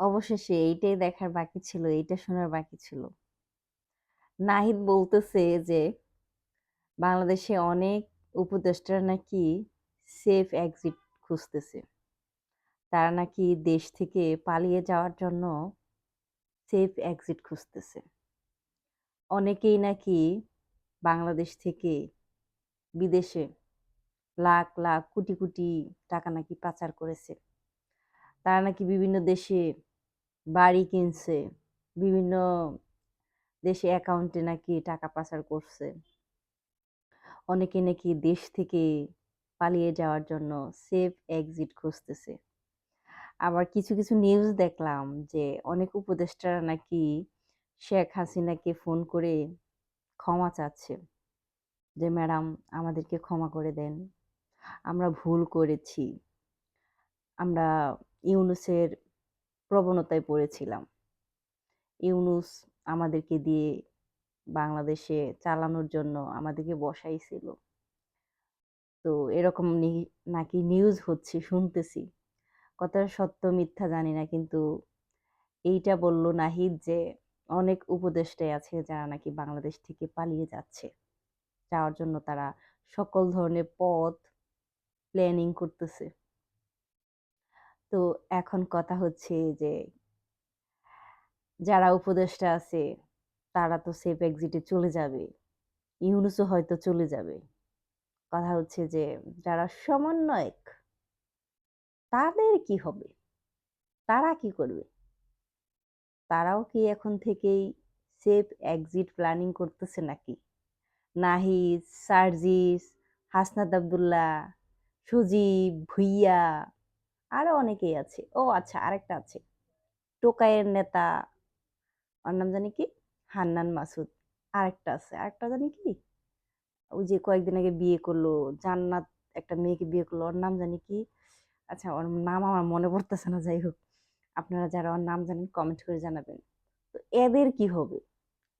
অবশেষে এইটাই দেখার বাকি ছিল, এইটা শোনার বাকি ছিল। নাহিদ বলতেছে যে বাংলাদেশে অনেক উপদেষ্টারা নাকি সেফ এক্সিট খুঁজতেছে। তারা নাকি দেশ থেকে পালিয়ে যাওয়ার জন্য সেফ এক্সিট খুঁজতেছে। অনেকেই নাকি বাংলাদেশ থেকে বিদেশে লাখ, লাখ, কোটি, কোটি টাকা নাকি পাচার করেছে। তারা নাকি বিভিন্ন দেশে বাড়ি কিনছে, বিভিন্ন দেশে অ্যাকাউন্টে নাকি টাকা পাচার করছে। অনেকে নাকি দেশ থেকে পালিয়ে যাওয়ার জন্য সেফ এক্সিট খুঁজতেছে। আবার কিছু, কিছু নিউজ দেখলাম যে অনেক উপদেষ্টারা নাকি শেখ হাসিনাকে ফোন করে ক্ষমা চাচ্ছে। যে ম্যাডাম আমাদেরকে ক্ষমা করে দেন। আমরা ভুল করেছি। আমরা ইউনুসের প্রবণতায় পড়েছিলাম। ইউনুস আমাদেরকে দিয়ে বাংলাদেশে চালানোর জন্য আমাদেরকে বসাইছিল। তো এরকম নাকি নিউজ হচ্ছে, শুনতেছি। কতটা সত্য, মিথ্যা জানি না, কিন্তু এইটা বলল নাহিদ যে অনেক উপদেষ্টাই আছে যারা নাকি বাংলাদেশ থেকে পালিয়ে যাচ্ছে। যাওয়ার জন্য তারা সকল ধরনের পথ প্ল্যানিং করতেছে। তো এখন কথা হচ্ছে যে যারা উপদেষ্টা আছে তারা তো সেফ এক্সিটে চলে যাবে। ইউনুসও হয়তো চলে যাবে। কথা হচ্ছে যে যারা সমন্বয়ক তাদের কি হবে? তারা কি করবে? তারাও কি এখন থেকেই সেফ এক্সিট প্ল্যানিং করতেছে নাকি? নাহিদ, সার্জিস, হাসনাত আব্দুল্লাহ, সজীব, ভুইয়া আরও অনেকেই আছে। ও আচ্ছা আরেকটা আছে। টোকাইয়ের নেতা ওর নাম জানি কি? হান্নান মাসুদ। আরেকটা আছে। আরেকটা জানি কি? ওই যে কয়েকদিন আগে বিয়ে করল, জান্নাত একটা মেয়েকে বিয়ে করল। ওর নাম জানি কি? আচ্ছা ওর নাম আমার মনে পড়তেছে না যাই হোক। আপনারা যারা ওর নাম জানেন কমেন্ট করে জানাবেন। তো এদের কি হবে?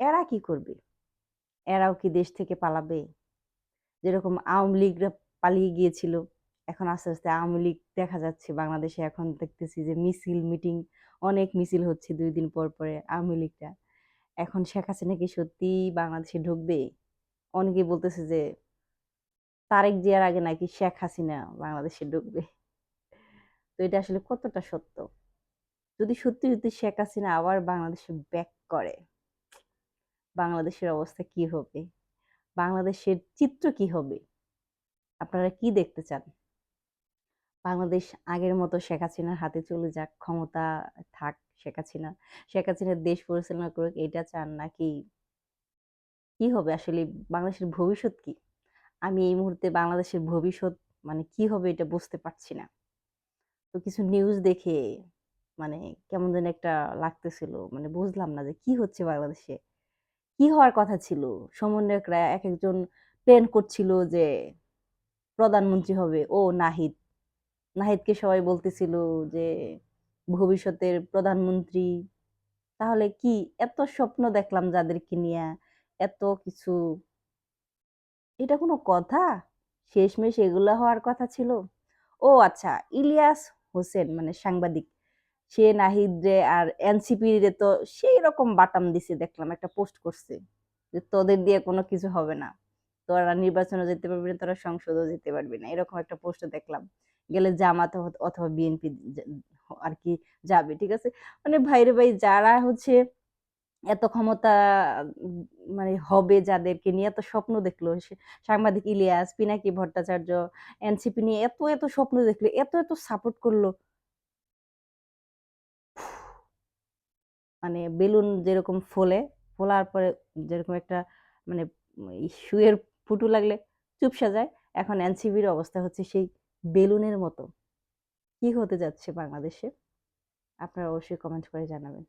এরা কি করবে? এরাও কি দেশ থেকে পালাবে? যেরকম আওয়ামী লীগরা পালিয়ে গিয়েছিল। এখন আস্তে, আস্তে আওয়ামী লীগ দেখা যাচ্ছে বাংলাদেশে এখন দেখতেছি যে মিছিল, মিটিং অনেক মিছিল হচ্ছে দুই দিন পর, পরে আওয়ামী লীগটা এখন শেখ হাসিনা কি সত্যিই বাংলাদেশে ঢুকবে? অনেকেই বলতেছে যে তারেক জিয়ার আগে নাকি শেখ হাসিনা বাংলাদেশে ঢুকবে। তো এটা আসলে কতটা সত্য? যদি সত্যি, সত্যি শেখ হাসিনা আবার বাংলাদেশে ব্যাক করে, বাংলাদেশের অবস্থা কি হবে? বাংলাদেশের চিত্র কি হবে? আপনারা কি দেখতে চান? বাংলাদেশ আগের মতো শেখ হাসিনার হাতে চলে যাক, ক্ষমতা থাক শেখ হাসিনা। শেখ হাসিনা দেশ পরিচালনা করুক এটা চান নাকি কি হবে আসলে বাংলাদেশের ভবিষ্যৎ কি? আমি এই মুহূর্তে বাংলাদেশের ভবিষ্যৎ মানে কি হবে এটা বুঝতে পারছি না। তো কিছু নিউজ দেখে মানে কেমন যেন একটা লাগতেছিল। মানে বুঝলাম না যে কি হচ্ছে বাংলাদেশে? কি হওয়ার কথা ছিল? সমন্বয়করা এক একজন প্ল্যান করছিল যে প্রধানমন্ত্রী হবে ও নাহিদ। নাহিদকে সবাই বলতেছিল যে ভবিষ্যতের প্রধানমন্ত্রী। তাহলে কি এত স্বপ্ন দেখলাম যাদেরকে নিয়ে এত কিছু এটা কোনো কথা? শেষমেশ এগুলো হওয়ার কথা ছিল? ও আচ্ছা ইলিয়াস হোসেন মানে সাংবাদিক। সে নাহিদরে আর এনসিপিরে তো সেই রকম বাটাম দিছে দেখলাম একটা পোস্ট করছে। যে তোদের দিয়ে কোনো কিছু হবে না। তোরা নির্বাচনেও যেতে পারবি না, তোরা সংসদেও যেতে পারবি না। এরকম একটা পোস্ট দেখলাম। গেলে জামাত অথবা বিএনপি আর কি যাবে। ঠিক আছে? মানে ভাইরে ভাই যারা হচ্ছে এত ক্ষমতা মানে হবে যাদেরকে নিয়ে এত স্বপ্ন দেখল সাংবাদিক ইলিয়াস, পিনাকি ভট্টাচার্য, এনসিপি নিয়ে এত, এত স্বপ্ন দেখল, এত, এত সাপোর্ট করল। মানে বেলুন যেরকম ফোলে, ফোলার পরে যেরকম একটা মানে শুয়ের ফুটু লাগলে চুপসা যায়। এখন এনসিপির অবস্থা হচ্ছে সেই বেলুনের মতো। কি হতে যাচ্ছে বাংলাদেশে? আপনারা অবশ্যই কমেন্ট করে জানাবেন।